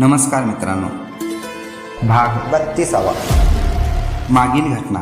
नमस्कार मित्रांनो. भाग बत्तीसावा. मागील घटना.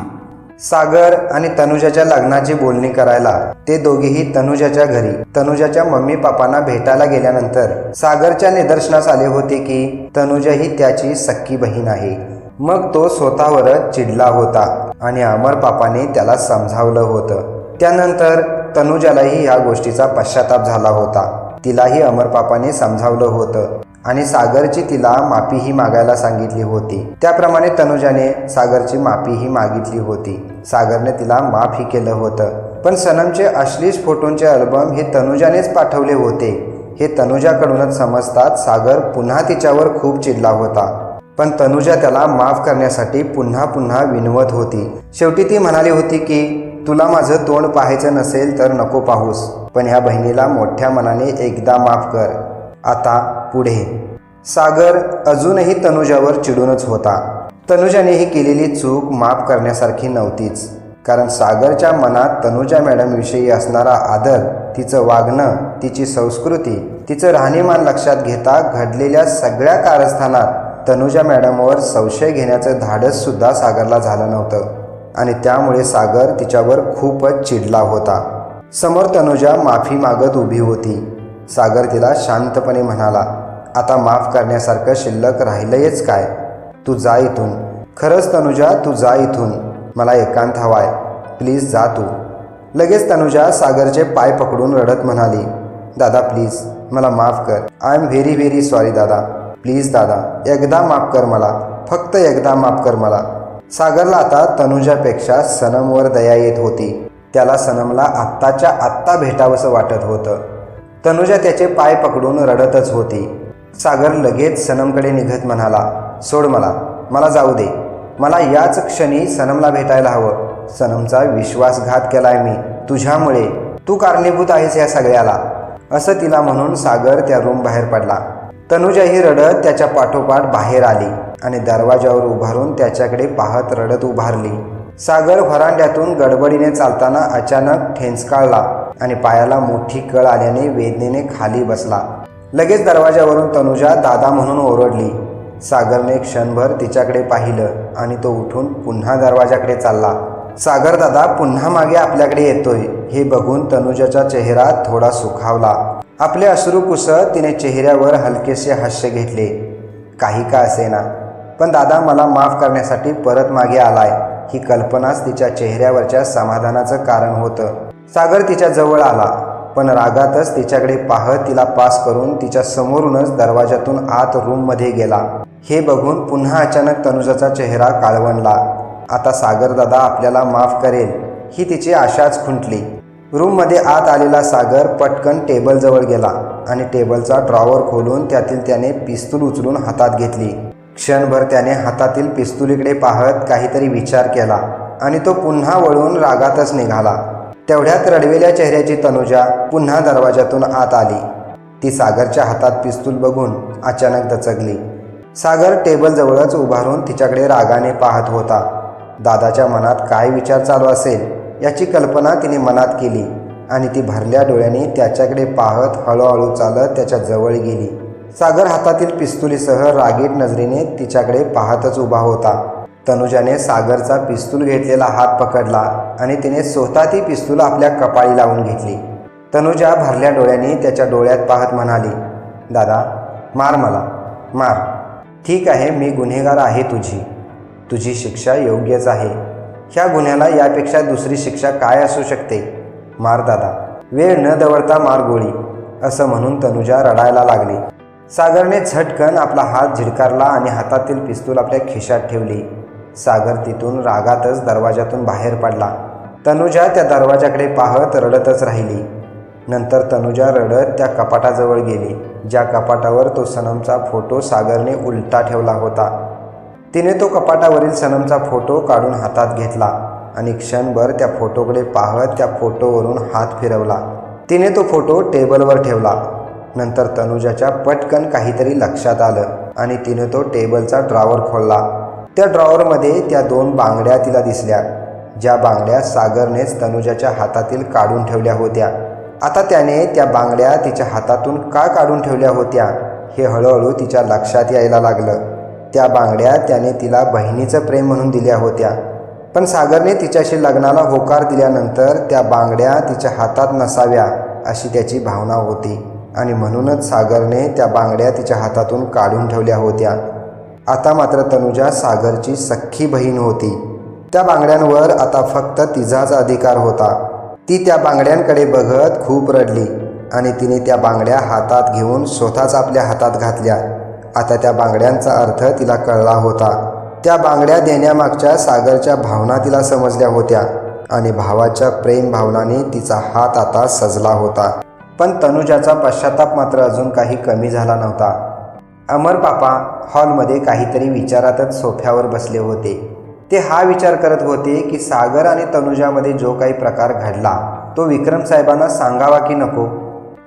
सागर आणि तनुजाच्या लग्नाची बोलणी करायला ते दोघेही तनुजाच्या घरी तनुजाच्या मम्मी पापांना भेटायला गेल्यानंतर सागरच्या निदर्शनास आले होते की तनुजा ही त्याची सख्खी बहीण आहे. मग तो स्वतःवरच चिडला होता आणि अमर पापाने त्याला समजावलं होतं. त्यानंतर तनुजालाही या गोष्टीचा पश्चाताप झाला होता. तिलाही अमर पापाने समजावलं होतं. आणि सागरची तिला माफीही मागायला सांगितली होती. त्याप्रमाणे तनुजाने सागरची माफीही मागितली होती. सागरने तिला माफही केलं होतं. पण सनमचे अश्लीष फोटोंचे अल्बम हे तनुजानेच पाठवले होते. हे तनुजाकडूनच समजतात सागर पुन्हा तिच्यावर खूप चिडला होता. पण तनुजा त्याला माफ करण्यासाठी पुन्हा पुन्हा विनवत होती. शेवटी ती म्हणाली होती की तुला माझं तोंड पाहायचं नसेल तर नको पाहूस. पण ह्या बहिणीला मोठ्या मनाने एकदा माफ कर. आता पुढे. सागर अजूनही तनुजावर चिडूनच होता. तनुजाने ही केलेली चूक माफ करण्यासारखी नव्हतीच. कारण सागरच्या मनात तनुजा मॅडमविषयी असणारा आदर तिचं वागणं तिची संस्कृती तिचं राहणीमान लक्षात घेता घडलेल्या सगळ्या कारस्थानात तनुजा मॅडमवर संशय घेण्याचं धाडससुद्धा सागरला झालं नव्हतं. आणि त्यामुळे सागर तिच्यावर खूपच चिडला होता. समोर तनुजा माफी मागत उभी होती. सागर तिला शांतपणे म्हणाला आता माफ करण्यासारखं शिल्लक राहिलंयच काय? तू जा इथून. खरंच तनुजा तू जा इथून. मला एकांत हवाय. प्लीज जा तू. लगेच तनुजा सागरचे पाय पकडून रडत म्हणाली दादा प्लीज मला माफ कर. I am very very sorry दादा. प्लीज दादा एकदा माफ कर मला. फक्त एकदा माफ कर मला. सागरला आता तनुजापेक्षा सनमवर दया येत होती. त्याला सनमला आत्ताच्या आत्ता भेटावंसं वाटत होतं. तनुजा त्याचे पाय पकडून रडतच होती. सागर लगेच सनमकडे निघत म्हणाला सोड मला मला जाऊ दे. मला याच क्षणी सनमला भेटायला हवं. सनमचा विश्वासघात केलाय मी. तुझ्यामुळे. तू कारणीभूत आहेस या सगळ्याला. असं तिला म्हणून सागर त्या रूम बाहेर पडला. तनुजाही रडत त्याच्या पाठोपाठ बाहेर आली आणि दरवाजावर उभारून त्याच्याकडे पाहत रडत उभारली. सागर व्हरांड्यातून गडबडीने चालताना अचानक ठेंचकाळला आणि पायाला मोठी कळ आल्याने वेदनेने खाली बसला. लगेच दरवाजावरून तनुजा दादा म्हणून ओरडली. सागरने क्षणभर तिच्याकडे पाहिलं आणि तो उठून पुन्हा दरवाजाकडे चालला. सागर दादा पुन्हा मागे आपल्याकडे येतोय हे बघून तनुजाचा चेहरा थोडा सुखावला. आपले अश्रू कुसत तिने चेहऱ्यावर हलकेसे हास्य घेतले. काही का असेना पण दादा मला माफ करण्यासाठी परत मागे आलाय. ही कल्पनाच तिच्या चेहऱ्यावरच्या समाधानाचं कारण होतं. सागर तिच्या जवळ आला पण रागातच तिच्याकडे पाहत तिला पास करून तिच्या समोरूनच दरवाजातून आत रूममध्ये गेला. हे बघून पुन्हा अचानक तनुजाचा चेहरा काळवणला आता सागर दादा आपल्याला माफ करेल ही तिची आशाच खुंटली. रूममध्ये आत आलेला सागर पटकन टेबलजवळ गेला आणि टेबलचा ड्रॉवर खोलून त्यातील त्याने पिस्तूल उचलून हातात घेतली. क्षणभर त्याने हातातील पिस्तुलीकडे पाहत काहीतरी विचार केला आणि तो पुन्हा वळून रागातच निघाला. तेवढ्यात रडवेल्या चेहऱ्याची तनुजा पुन्हा दरवाजातून आत आली. ती सागरच्या हातात पिस्तूल बघून अचानक दचकली. सागर टेबलजवळच उभारून तिच्याकडे रागाने पाहत होता. दादाच्या मनात काय विचार चालू असेल याची कल्पना तिने मनात केली आणि ती भरल्या डोळ्यांनी त्याच्याकडे पाहत हळूहळू चालत त्याच्याजवळ गेली. सागर हातातील पिस्तुलीसह रागीट नजरेने तिच्याकडे पाहतच उभा होता. तनुजाने सागरचा पिस्तूल घेतलेला हात पकडला आणि तिने स्वतः ती पिस्तूल आपल्या कपाळी लावून घेतली. तनुजा भरल्या डोळ्यांनी त्याच्या डोळ्यात पाहत म्हणाली दादा मार मला मार. ठीक आहे मी गुन्हेगार आहे तुझी. तुझी शिक्षा योग्यच आहे. ह्या गुन्ह्याला यापेक्षा दुसरी शिक्षा काय असू शकते? मार दादा. वेळ न दवडता मार गोळी असं म्हणून तनुजा रडायला लागली. सागरने झटकन आपला हात झिडकारला आणि हातातील पिस्तूल आपल्या खिशात ठेवली. सागर तिथून रागातच दरवाजातून बाहेर पडला. तनुजा त्या दरवाजाकडे पाहत रडतच राहिली. नंतर तनुजा रडत त्या कपाटाजवळ गेली ज्या कपाटावर तो सनमचा फोटो सागरने उलटा ठेवला होता. तिने तो कपाटावरील सनमचा फोटो काढून हातात घेतला आणि क्षणभर त्या फोटोकडे पाहत त्या फोटोवरून हात फिरवला. तिने तो फोटो टेबलवर ठेवला. नंतर तनुजाच्या पटकन काहीतरी लक्षात आलं आणि तिने तो टेबलचा ड्रॉवर खोलला. त्या ड्रॉवरमध्ये त्या दोन बांगड्या तिला दिसल्या ज्या बांगड्या सागरनेच तनुजाच्या हातातील काढून ठेवल्या होत्या. आता त्याने त्या बांगड्या तिच्या हातातून का काढून ठेवल्या होत्या हे हळूहळू तिच्या लक्षात यायला लागलं. त्या बांगड्या त्याने तिला बहिणीचं प्रेम म्हणून दिल्या होत्या. पण सागरने तिच्याशी लग्नाला होकार दिल्यानंतर त्या बांगड्या तिच्या हातात नसाव्या अशी त्याची भावना होती. आणि म्हणूनच सागरने त्या बांगड्या तिच्या हातातून काढून ठेवल्या होत्या. आता मात्र तनुजा सागरची सख्खी बहीण होती. त्या बांगड्यांवर आता फक्त तिचाच अधिकार होता. ती त्या बांगड्यांकडे बघत खूप रडली आणि तिने त्या बांगड्या हातात घेऊन स्वतःच आपल्या हातात घातल्या. आता त्या बांगड्यांचा अर्थ तिला कळला होता. त्या बांगड्या देण्यामागच्या सागरच्या भावना तिला समजल्या होत्या आणि भावाच्या प्रेम भावनाने तिचा हात आता सजला होता. पण तनुजाचा पश्चाताप मात्र अजून काही कमी झाला नव्हता. अमर पापा हॉलमध्ये काहीतरी विचारातच सोफ्यावर बसले होते. ते हा विचार करत होते की सागर आणि तनुजामध्ये जो काही प्रकार घडला तो विक्रम साहेबांना सांगावा की नको?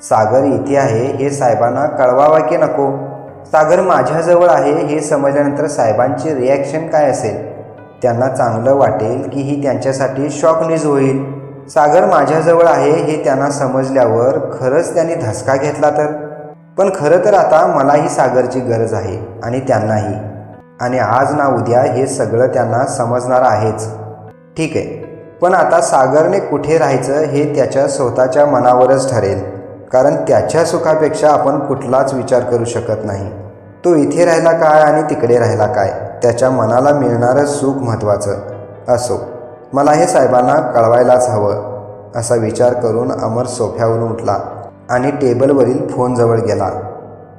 सागर इथे आहे हे साहेबांना कळवावा की नको? सागर माझ्याजवळ आहे हे समजल्यानंतर साहेबांची रिॲक्शन काय असेल? त्यांना चांगलं वाटेल की ही त्यांच्यासाठी शॉक न्यूज होईल. सागर माझ्याजवळ आहे हे त्यांना समजल्यावर खरंच त्यांनी धसका घेतला तर? पण खरं तर आता मलाही सागरची गरज आहे आणि त्यांनाही. आणि आज ना उद्या हे सगळं त्यांना समजणार आहेच. ठीक आहे. पण आता सागरने कुठे राहायचं हे त्याच्या स्वतःच्या मनावरच ठरेल. कारण त्याच्या सुखापेक्षा आपण कुठलाच विचार करू शकत नाही. तो इथे राहिला काय आणि तिकडे राहिला काय? त्याच्या मनाला मिळणारं सुख महत्त्वाचं असो. मला हे साहेबांना कळवायलाच हवं असा विचार करून अमर सोफ्यावरून उठला आणि टेबलवरील फोनजवळ गेला.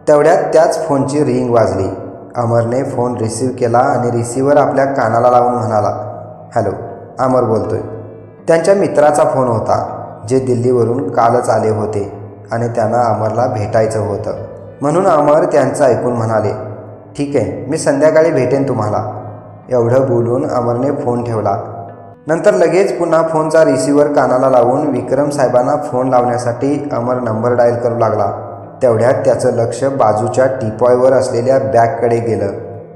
तेवढ्यात त्याच फोनची रिंग वाजली. अमरने फोन रिसीव केला आणि रिसिव्हर आपल्या कानाला लावून म्हणाला हॅलो अमर बोलतोय. त्यांच्या मित्राचा फोन होता जे दिल्लीवरून कालच आले होते आणि त्यांना अमरला भेटायचं होतं. म्हणून अमर त्यांचं ऐकून म्हणाले ठीक आहे मी संध्याकाळी भेटेन तुम्हाला. एवढं बोलून अमरने फोन ठेवला. नंतर लगेच पुन्हा फोनचा रिसिव्हर कानाला लावून विक्रम साहेबांना फोन लावण्यासाठी अमर नंबर डायल करू लागला. तेवढ्यात त्याचं लक्ष बाजूच्या टिपॉयवर असलेल्या बॅगकडे गेलं.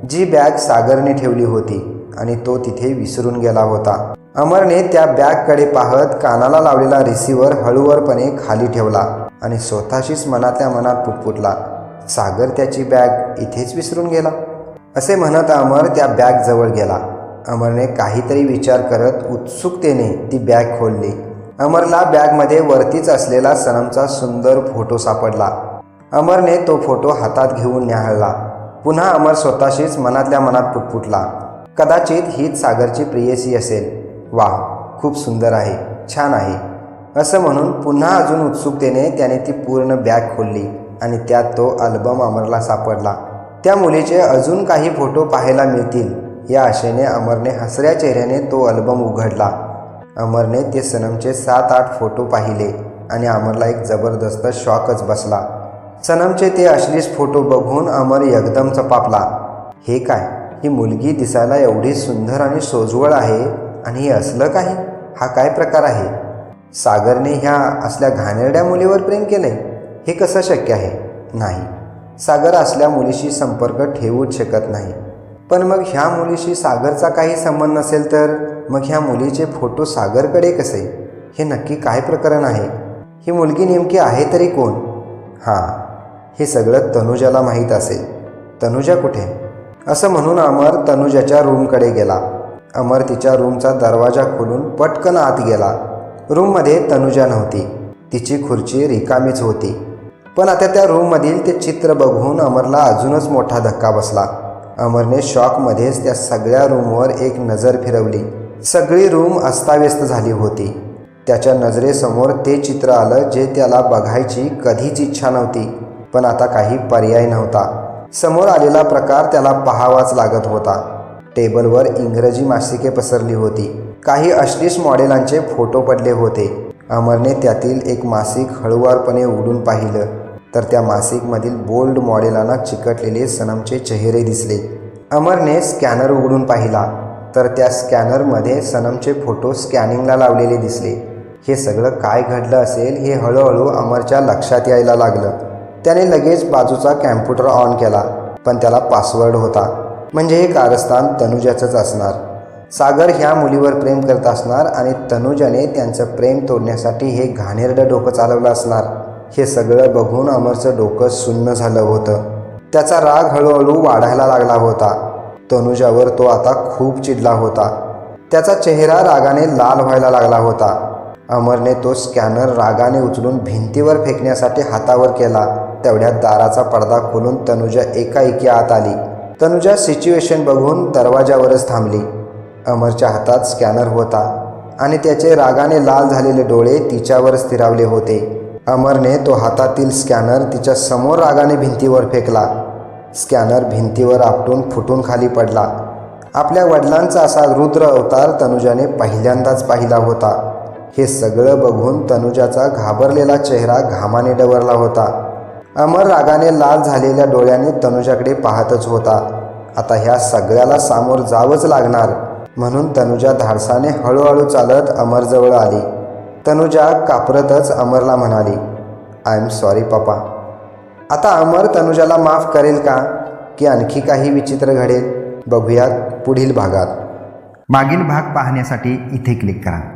जी बॅग सागरने ठेवली होती आणि तो तिथे विसरून गेला होता. अमरने त्या बॅगकडे पाहत कानाला लावलेला रिसिव्हर हळूवरपणे खाली ठेवला आणि स्वतःशीच मनातल्या मनात पुटपुटला सागर त्याची बॅग इथेच विसरून गेला? असे म्हणत अमर त्या बॅग जवळ गेला. अमरने काहीतरी विचार करत उत्सुकतेने ती बॅग खोलली. अमरला बॅगमध्ये वरतीच असलेला सनमचा सुंदर फोटो सापडला. अमरने तो फोटो हातात घेऊन न्याहळला. पुन्हा अमर स्वतःशीच मनातल्या मनात पुटपुटला. कदाचित हीच सागरची प्रियसी असेल. वा खूप सुंदर आहे छान आहे. असं म्हणून पुन्हा अजून उत्सुकतेने त्याने ती पूर्ण बॅग खोलली आणि त्यात तो अल्बम अमरला सापडला. त्या मुलीचे अजून काही फोटो पाहायला मिळतील. या आशेने अमरने हसऱ्या चेहऱ्याने तो अल्बम उघडला. अमरने ते सनमचे सात आठ फोटो पाहिले आणि अमरला एक जबरदस्त शॉकच बसला. सनमचे ते अश्लीष फोटो बघून अमर एकदम चपापला. हे काय? ही मुलगी दिसायला एवढी सुंदर आणि सोजवळ आहे आणि हे असलं काही हा काय प्रकार आहे? सागरने ह्या असल्या घाणेरड्या मुलीवर प्रेम केले हे कसं शक्य आहे? नाही. सागर असल्या मुलीशी संपर्क ठेवूच शकत नाही. पण मग ह्या मुलीशी सागरचा काही संबंध नसेल तर? मग ह्या मुलीचे फोटो सागरकडे कसे? हे नक्की काय प्रकरण आहे? ही मुलगी नेमकी आहे तरी कोण? हां हे सगळं तनुजाला माहीत असेल. तनुजा कुठे? असं म्हणून अमर तनुजाच्या रूमकडे गेला. अमर तिच्या रूमचा दरवाजा खोलून पटकन आत गेला. रूममध्ये तनुजा नव्हती. तिची खुर्ची रिकामीच होती. पण आता त्या रूममधील ते चित्र बघून अमरला अजूनच मोठा धक्का बसला. अमरने शॉकमध्येच त्या सगळ्या रूमवर एक नजर फिरवली. सगळी रूम अस्ताव्यस्त झाली होती. त्याच्या नजरेसमोर ते चित्र आलं जे त्याला बघायची कधीच इच्छा नव्हती पण आता काही पर्याय नव्हता. समोर आलेला प्रकार त्याला पाहावाच लागत होता. टेबलवर इंग्रजी मासिके पसरली होती. काही अश्लीष मॉडेलांचे फोटो पडले होते. अमरने त्यातील एक मासिक हळुवारपणे उडून पाहिलं. तर त्या मासिकमधील बोल्ड मॉडेलांना चिकटलेले सनमचे चेहरे दिसले. अमरने स्कॅनर उघडून पाहिला तर त्या स्कॅनरमध्ये सनमचे फोटो स्कॅनिंगला लावलेले दिसले. हे सगळं काय घडलं असेल हे हळूहळू अमरच्या लक्षात यायला लागलं. त्याने लगेच बाजूचा कॅम्प्युटर ऑन केला पण त्याला पासवर्ड होता. म्हणजे हे कारस्थान तनुजाचंच असणार. सागर ह्या मुलीवर प्रेम करत असणार आणि तनुजाने त्यांचं प्रेम तोडण्यासाठी हे घाणेरडं डोकं चालवलं असणार. हे सगळं बघून अमरचं डोकं सुन्न झालं होतं. त्याचा राग हळूहळू वाढायला लागला होता. तनुजावर तो आता खूप चिडला होता. त्याचा चेहरा रागाने लाल व्हायला लागला होता. अमरने तो स्कॅनर रागाने उचलून भिंतीवर फेकण्यासाठी हातावर केला. तेवढ्यात दाराचा पडदा खोलून तनुजा एकाएकी आत आली. तनुजा सिच्युएशन बघून दरवाजावरच थांबली. अमरच्या हातात स्कॅनर होता आणि त्याचे रागाने लाल झालेले डोळे तिच्यावर स्थिरावले होते. अमरने तो हातातील स्कॅनर तिच्या समोर रागाने भिंतीवर फेकला. स्कॅनर भिंतीवर आपटून फुटून खाली पडला. आपल्या वडिलांचा असा रुद्र अवतार तनुजाने पहिल्यांदाच पाहिला होता. हे सगळं बघून तनुजाचा घाबरलेला चेहरा घामाने डवरला होता. अमर रागाने लाल झालेल्या डोळ्याने तनुजाकडे पाहतच होता. आता ह्या सगळ्याला सामोर जावंच लागणार. म्हणून तनुजा धाडसाने हळूहळू चालत अमरजवळ आली. तनुजा कापरतच अमरला म्हणाली आय एम सॉरी पप्पा आता अमर तनुजाला माफ करेल का? की आणखी काही विचित्र घडेल? बघूयात पुढील भागात. मागील भाग पाहण्यासाठी इथे क्लिक करा.